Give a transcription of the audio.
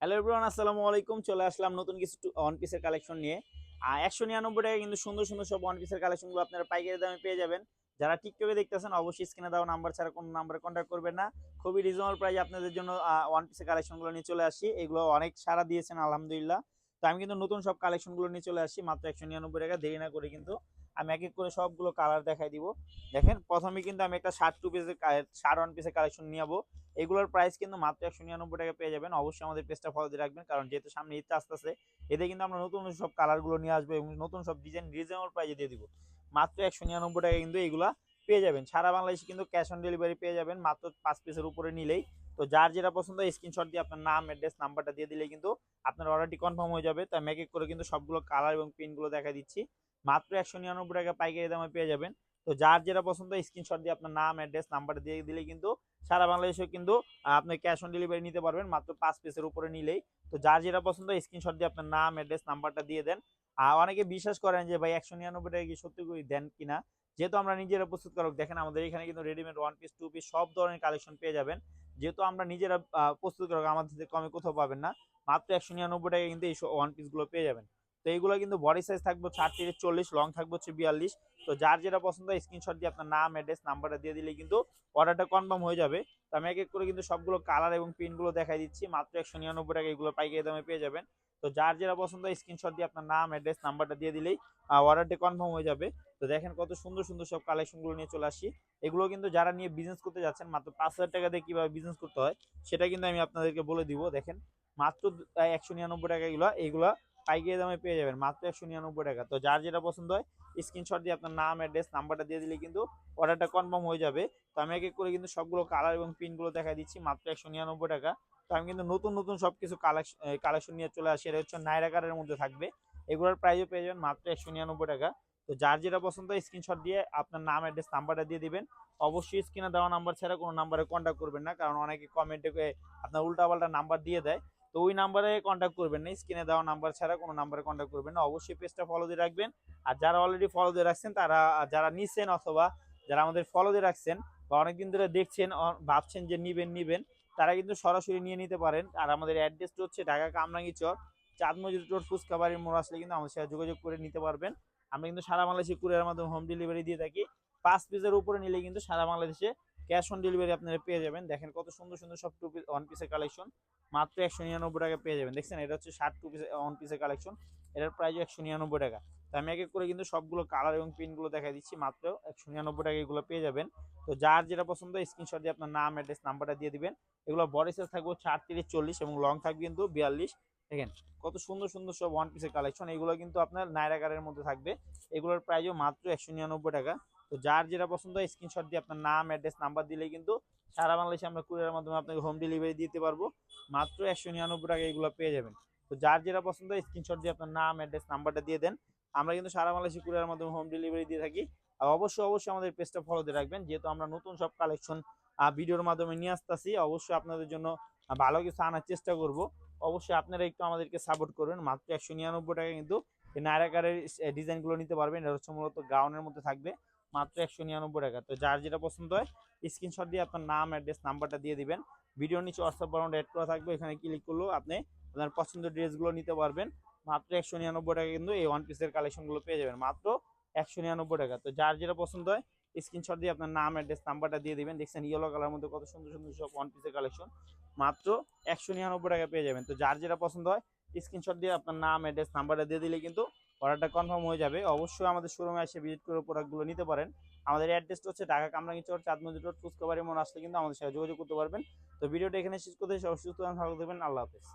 Hello everyone আসসালামু আলাইকুম। চলে আসলাম নতুন কিছু ওয়ান পিসের কালেকশন নিয়ে। আর একশো নিরানব্বই টাকা কিন্তু সুন্দর সুন্দর সব ওয়ান পিসের কালেকশনগুলো আপনারা পাইকারি দামে পেয়ে যাবেন। যারা টিকটকে দেখতেছেন, অবশ্যই স্ক্রিনে দেওয়া নাম্বার ছাড়া কোনো নাম্বারে কন্ট্যাক্ট করবেন না। খুবই রিজনেবল প্রাইস আপনাদের জন্য ওয়ান পিসের কালেকশনগুলো নিয়ে চলে আসি। এগুলো অনেক সারা দিয়েছেন, আলহামদুলিল্লাহ। তো আমি কিন্তু নতুন সব কালেকশনগুলো নিয়ে চলে আসি, মাত্র একশো নিরানব্বই টাকা। দেরি না করে কিন্তু আমি এক এক করে সবগুলো কালার দেখাই দিব। দেখেন, প্রথমে কিন্তু আমি একটা শার্ট টু পিসের শার্ট ওয়ান পিসের কালেকশন নিয়ে যাব এগুলোর প্রাইস কিন্তু মাত্র একশো নিরানব্বই টাকা পেয়ে যাবেন। অবশ্যই আমাদের পেজটা ফলো দিয়ে রাখবেন, কারণ যেহেতু সামনে ঈদটা আসে এতে কিন্তু আমরা নতুন নতুন সব কালারগুলো নিয়ে আসব এবং নতুন সব ডিজাইন রিজনেবল প্রাইসে দিয়ে দিব। মাত্র একশো নিরানব্বই টাকা কিন্তু এগুলা পেয়ে যাবেন। সারা বাংলাদেশে কিন্তু ক্যাশ অন ডেলিভারি পেয়ে যাবেন, মাত্র পাঁচ পিসের উপরে নিলেই। তো যার যেটা পছন্দ স্ক্রিনশট দিয়ে আপনার নাম অ্যাড্রেস নাম্বারটা দিয়ে দিলে কিন্তু আপনার অর্ডারটি কনফার্ম হয়ে যাবে। তাই মেক করে কিন্তু সবগুলো কালার এবং প্রিন্টগুলো দেখা দিচ্ছি। মাত্র একশো নিরানব্বই টাকা পাইকারি দামে পেয়ে যাবেন। তো যার যেটা পছন্দ স্ক্রিনশট দিয়ে আপনার নাম অ্যাড্রেস নাম্বার দিয়ে দিলে কিন্তু সারা বাংলাদেশে কিন্তু আপনি ক্যাশ অন ডেলিভারি নিতে পারবেন। মাত্র পাঁচ পিসের উপরে নিলেই। তো যার যেটা পছন্দ স্ক্রিনশট দিয়ে আপনার নাম অ্যাড্রেস নাম্বারটা দিয়ে দেন। আর অনেকে বিশ্বাস করেন যে, ভাই, একশো নিরানব্বই টাকা কি সত্যি করে দেন কিনা? যেহেতু আমরা নিজেরা প্রস্তুত করক, দেখেন আমাদের এখানে কিন্তু readymade one piece two piece সব ধরনের কালেকশন পেয়ে যাবেন। যেহেতু আমরা নিজেরা প্রস্তুত করক, আমাদের কমে কোথাও পাবেন না। মাত্র একশো নিরানব্বই টাকা কিন্তু এই ওয়ান পিসগুলো পেয়ে যাবেন। তো এইগুলো কিন্তু বডি সাইজ থাকবে ষাট থেকে চল্লিশ লং থাকবে হচ্ছে বিয়াল্লিশ। তো যার যেটা পছন্দ হয় স্ক্রিনশট দিয়ে আপনার নাম অ্যাড্রেস নাম্বারটা দিয়ে দিলে কিন্তু অর্ডারটা কনফার্ম হয়ে যাবে। তো আমি এক এক করে কিন্তু সবগুলো কালার এবং প্রিন্টগুলো দেখাই দিচ্ছি। মাত্র একশো নিরানব্বই টাকা এগুলো পাইকারি দামে পেয়ে যাবেন। তো যার যেটা পছন্দ হয় স্ক্রিনশট দিয়ে আপনার নাম অ্যাড্রেস নাম্বারটা দিয়ে দিলেই অর্ডারটা কনফার্ম হয়ে যাবে। তো দেখেন কত সুন্দর সুন্দর সব কালেকশনগুলো নিয়ে চলে আসি এগুলো কিন্তু যারা নিয়ে বিজনেস করতে যাচ্ছেন, মাত্র পাঁচ হাজার টাকা দিয়ে কীভাবে বিজনেস করতে হয়, সেটা কিন্তু আমি আপনাদেরকে বলে দিব। দেখেন মাত্র একশো নিরানব্বই টাকা এগুলো এইগুলো পাইকারি দামে পেয়ে যাবেন। মাত্র একশো নিরানব্বই টাকা। তো যার যেটা পছন্দ হয় স্ক্রিনশট দিয়ে আপনার নাম অ্যাড্রেস নাম্বারটা দিয়ে দিলে কিন্তু অর্ডারটা কনফার্ম হয়ে যাবে। তো আমি এক এক করে কিন্তু সবগুলো কালার এবং প্রিন্টগুলো দেখা দিচ্ছি, মাত্র একশো নিরানব্বই টাকা। তো আমি কিন্তু নতুন নতুন সব কিছু কালেকশন কালেকশন নিয়ে চলে আসি। এটা হচ্ছে নাইরা কারের মধ্যে থাকবে। এগুলোর প্রাইসও পেয়ে যাবেন, মাত্র একশো নিরানব্বই টাকা। তো যার যেটা পছন্দ হয় স্ক্রিনশট দিয়ে আপনার নাম অ্যাড্রেস নাম্বারটা দিয়ে দিবেন। অবশ্যই স্ক্রিনে দেওয়া নাম্বার ছাড়া কোনো নাম্বারে কন্ট্যাক্ট করবেন না, কারণ অনেকে কমেন্টে আপনার উল্টাপাল্টা নাম্বার দিয়ে দেয়। তো ওই নাম্বারে কন্ট্যাক্ট করবেন না স্ক্রিনে দেওয়া নাম্বার ছাড়া কোনো নাম্বারে কন্ট্যাক্ট করবেন না। অবশ্যই পেজটা ফলো দিয়ে রাখবেন। আর যারা অলরেডি ফলো দিয়ে রাখছেন, তারা যারা নিচ্ছেন অথবা যারা আমাদের ফলো দিয়ে রাখছেন বা অনেকদিন ধরে দেখছেন ভাবছেন যে নিবেন নিবেন, তারা কিন্তু সরাসরি নিয়ে নিতে পারেন। আর আমাদের অ্যাড্রেসটা হচ্ছে ঢাকা কামরাঙ্গি চর চাঁদ মজুদ রোড ফুচকাবাড়ির মোড় আসলে কিন্তু আমাদের সাথে যোগাযোগ করে নিতে পারবেন। আমরা কিন্তু সারা বাংলাদেশে কুরিয়ার মাধ্যমে হোম ডেলিভারি দিয়ে থাকি। পাঁচ পিসের উপরে নিলে কিন্তু সারা বাংলাদেশে ক্যাশ অন ডেলিভারি আপনারা পেয়ে যাবেন। দেখেন কত সুন্দর সুন্দর সব টু পিস ওয়ান পিসের কালেকশন মাত্র একশো নিরানব্বই টাকা পেয়ে যাবেন। দেখছেন, এটা হচ্ছে ষাট টু পিস ওয়ান পিসের কালেকশন এটার প্রাইস একশো নিরানব্বই টাকা। তো আমি এক এক করে কিন্তু সবগুলো কালার এবং প্রিন্টগুলো দেখা দিচ্ছি। মাত্র একশো নিরানব্বই টাকা এগুলো পেয়ে যাবেন। তো যার যেটা পছন্দ স্ক্রিনশট দিয়ে আপনার নাম অ্যাড্রেস নাম্বারটা দিয়ে দিবেন। এগুলো বডি সাইজ থাকবে হচ্ছে আটত্রিশ চল্লিশ এবং লং থাকবে কিন্তু বিয়াল্লিশ। দেখেন, কত সুন্দর সুন্দর সব ওয়ান পিসের কালেকশন এগুলো কিন্তু আপনার নাইরাকারের মধ্যে থাকবে। এগুলোর প্রাইসও মাত্র একশো নিরানব্বই টাকা। তো যার যেটা পছন্দ স্ক্রিনশট দিয়ে আপনার নাম অ্যাড্রেস নাম্বার দিলে কিন্তু সারা বাংলাদেশে আমরা কুরিয়ার মাধ্যমে আপনাকে হোম ডেলিভারি দিতে পারব। মাত্র একশো নিরানব্বই টাকা এগুলো পেয়ে যাবেন। তো যার যেটা পছন্দ স্ক্রিনশট দিয়ে আপনার নাম অ্যাড্রেস নাম্বারটা দিয়ে দেন। আমরা কিন্তু সারা বাংলাদেশে কুরিয়ার মাধ্যমে হোম ডেলিভারি দিয়ে থাকি। আর অবশ্যই অবশ্যই আমাদের পেজটা ফলো দিয়ে রাখবেন। যেহেতু আমরা নতুন সব কালেকশন ভিডিওর মাধ্যমে নিয়ে আসতেছি, অবশ্যই আপনাদের জন্য ভালো কিছু আনার চেষ্টা করব। অবশ্যই আপনারা একটু আমাদেরকে সাপোর্ট করবেন। মাত্র একশো নিরানব্বই টাকা কিন্তু নায়রাকারের ডিজাইনগুলো নিতে পারবেন। এটা হচ্ছে মূলত গাউনের মধ্যে থাকবে। মাত্র একশো নিরানব্বই টাকা। তো যার যেটা পছন্দ হয় স্ক্রিনশট দিয়ে আপনার নাম অ্যাড্রেস নাম্বারটা দিয়ে দিবেন। ভিডিও নিচে হোয়াটসঅ্যাপ বাটন অ্যাড করা থাকবে এখানে ক্লিক করলেও আপনি আপনার পছন্দের ড্রেসগুলো নিতে পারবেন। মাত্র একশো নিরানব্বই টাকা কিন্তু এই ওয়ান পিসের কালেকশনগুলো পেয়ে যাবেন। মাত্র একশো নিরানব্বই টাকা। তো যার যেটা পছন্দ হয় স্ক্রিনশট দিয়ে আপনার নাম অ্যাড্রেস নাম্বারটা দিয়ে দিবেন। দেখছেন ইয়েলো কালার মধ্যে কত সুন্দর সুন্দর সব ওয়ান পিসের কালেকশন মাত্র একশো নিরানব্বই টাকা পেয়ে যাবেন। তো যার যেটা পছন্দ হয় স্ক্রিনশট দিয়ে আপনার নাম অ্যাড্রেস নাম্বারটা দিয়ে দিলে কিন্তু অর্ডারটা কনফার্ম হয়ে যাবে। অবশ্যই আমাদের শোরুমে এসে ভিজিট করে প্রোডাক্টগুলো নিতে পারেন। আমাদের অ্যাড্রেসটা হচ্ছে ঢাকা কামরাঙ্গি চর চাঁদমন্দির রোড ফুচকাবাড়ি মনে আসলে কিন্তু আমাদের সাথে যোগাযোগ করতে পারবেন। তো ভিডিওটা এখানে শেষ করতে সব সুস্থ থাকবেন। আল্লাহ হাফেজ।